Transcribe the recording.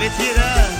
ve firar